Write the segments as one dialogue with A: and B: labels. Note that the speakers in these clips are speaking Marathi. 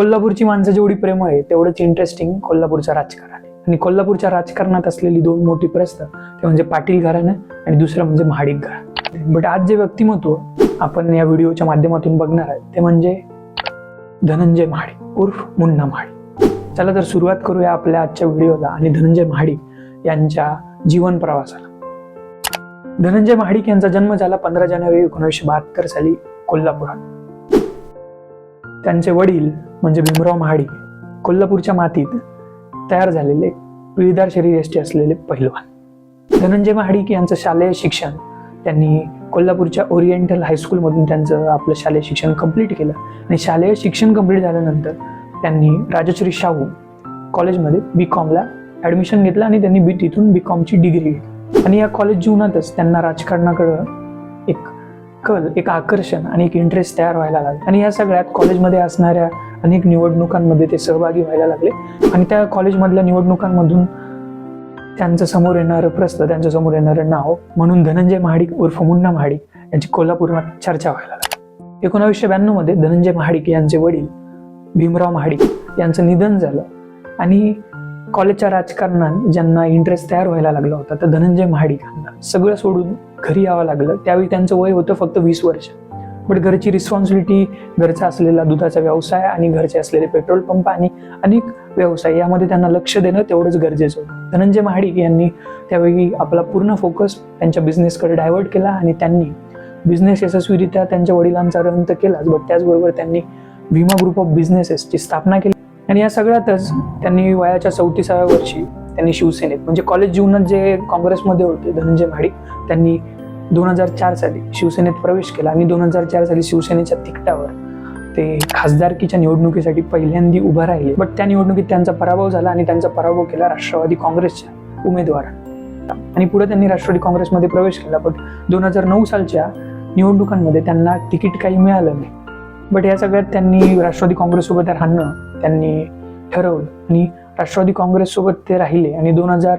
A: कोल्हापूरची माणसं जेवढी प्रेम आहे तेवढंच इंटरेस्टिंग कोल्हापूरचं राजकारण आहे. आणि कोल्हापूरच्या राजकारणात असलेली दोन मोठी प्रस्थ ते म्हणजे पाटील घराणं आणि दुसरं म्हणजे महाडिक घराणं. बट आज जे व्यक्तिमत्व आपण या व्हिडिओच्या माध्यमातून बघणार आहे ते म्हणजे धनंजय महाडिक उर्फ मुन्ना महाडिक. चला तर सुरुवात करूया आपल्या आजच्या व्हिडिओला आणि धनंजय महाडिक यांच्या जीवन प्रवासाला. धनंजय महाडिक यांचा जन्म झाला पंधरा जानेवारी एकोणीसशे बहात्तर साली कोल्हापुरात. त्यांचे वडील म्हणजे भीमराव महाडिक कोल्हापूरच्या मातीत तयार झालेले पिळीदार शरीरयष्टी असलेले पहिलवान. धनंजय महाडिक यांचं शालेय शिक्षण त्यांनी कोल्हापूरच्या ओरिएंटल हायस्कूलमधून त्यांचं आपलं शालेय शिक्षण कंप्लीट केलं आणि शालेय शिक्षण कंप्लीट झाल्यानंतर त्यांनी राजश्री शाहू कॉलेजमध्ये बी कॉमला ॲडमिशन घेतलं आणि त्यांनी बी तिथून बी कॉमची डिग्री घेतली. आणि या कॉलेज जीवनातच त्यांना राजकारणाकडं एक कल एक आकर्षण आणि एक इंटरेस्ट तयार व्हायला लागला. आणि या सगळ्यात कॉलेजमध्ये असणाऱ्या अनेक निवडणुकांमध्ये ते सहभागी व्हायला लागले. आणि त्या कॉलेजमधल्या निवडणुकांमधून त्यांचं समोर येणारं प्रस्थ त्यांच्यासमोर येणारं नाव म्हणून धनंजय महाडिक उर्फ मुन्ना महाडिक यांची कोल्हापुरात चर्चा व्हायला लागली. एकोणावीसशे ब्याण्णवमध्ये धनंजय महाडिक यांचे वडील भीमराव महाडिक यांचं निधन झालं. आणि कॉलेजच्या राजकारणात ज्यांना इंटरेस्ट तयार व्हायला लागला होता तर धनंजय महाडिक यांना सगळं सोडून घरी यावं लागलं. त्यावेळी त्यांचं वय होतं फक्त वीस वर्ष. बट घरची रिस्पॉन्सिबिलिटी घरचा असलेला दुधाचा व्यवसाय आणि घरचे असलेले पेट्रोल पंप आणि अनेक व्यवसाय यामध्ये त्यांना लक्ष देणं तेवढंच गरजेचं होतं. धनंजय महाडिक यांनी त्यावेळी आपला पूर्ण फोकस त्यांच्या बिझनेसकडे डायव्हर्ट केला आणि त्यांनी बिझनेस यशस्वीरित्या त्यांच्या वडिलांचा रंत केलाच बट त्याचबरोबर त्यांनी भीमा ग्रुप ऑफ बिझनेसेसची स्थापना केली. आणि या सगळ्यातच त्यांनी वयाच्या चौतीसाव्या वर्षी त्यांनी शिवसेनेत म्हणजे कॉलेज जीवनात जे काँग्रेसमध्ये होते धनंजय महाडिक त्यांनी दोन हजार चार साली शिवसेनेत प्रवेश केला आणि दोन हजार चार साली शिवसेनेच्या तिकटावर ते खासदारकीच्या निवडणुकीसाठी पहिल्यांदी उभा राहिले. बट त्या निवडणुकीत त्यांचा पराभव झाला आणि त्यांचा पराभव केला राष्ट्रवादी काँग्रेसच्या उमेदवार आणि पुढे त्यांनी राष्ट्रवादी काँग्रेसमध्ये प्रवेश केला बट दोन हजार नऊ सालच्या निवडणुकांमध्ये त्यांना तिकीट काही मिळालं नाही. बट या सगळ्यात त्यांनी राष्ट्रवादी काँग्रेससोबत राहणं त्यांनी ठरवलं. आणि राष्ट्रवादी काँग्रेससोबत ते राहिले आणि दोन हजार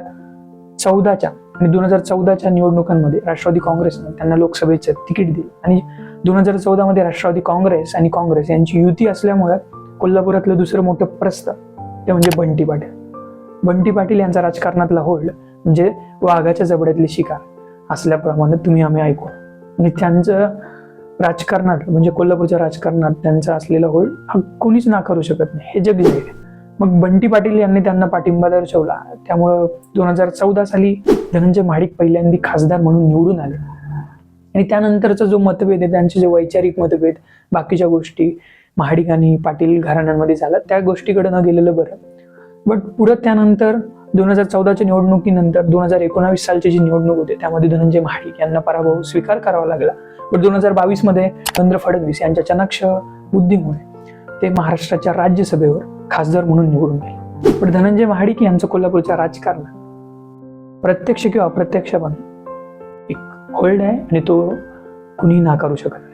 A: चौदाच्या आणि दोन हजार चौदाच्या निवडणुकांमध्ये राष्ट्रवादी काँग्रेसनं त्यांना लोकसभेचं तिकीट दिलं. आणि दोन हजार चौदामध्ये राष्ट्रवादी काँग्रेस आणि काँग्रेस यांची युती असल्यामुळे कोल्हापुरातलं दुसरं मोठं प्रस्थ ते म्हणजे बंटी पाटील. बंटी पाटील यांचा राजकारणातला होल्ड म्हणजे वाघाच्या जबड्यातली शिकार असल्याप्रमाणे तुम्ही आम्ही ऐकू आणि त्यांचं राजकारणात म्हणजे कोल्हापूरच्या राजकारणात त्यांचा असलेला होळ हा कोणीच नाकारू शकत नाही. हे जग जाहीर मग बंटी पाटील यांनी त्यांना पाठिंबा दर्शवला. त्यामुळं दोन हजार चौदा साली धनंजय महाडिक पहिल्यांदा खासदार म्हणून निवडून आले. आणि त्यानंतरचा जो मतभेद आहे त्यांचे जे वैचारिक मतभेद बाकीच्या गोष्टी महाडिक आणि पाटील घराण्यांमध्ये झाला त्या गोष्टीकडे न गेलेलं बरं. बट पुढं त्यानंतर दोन हजार चौदाच्या निवडणुकीनंतर दोन हजार एकोणावीस सालची जी निवडणूक होते त्यामध्ये धनंजय महाडिक यांना पराभव स्वीकार करावा लागला. पण दोन हजार बावीसमध्ये देवेंद्र फडणवीस यांच्या चनक्ष बुद्धीमुळे ते महाराष्ट्राच्या राज्यसभेवर खासदार म्हणून निवडून गेले. पण धनंजय महाडिक यांचं कोल्हापूरच्या राजकारणात प्रत्यक्ष किंवा अप्रत्यक्षपणे एक होल्ड आहे आणि तो कुणी नाकारू शकत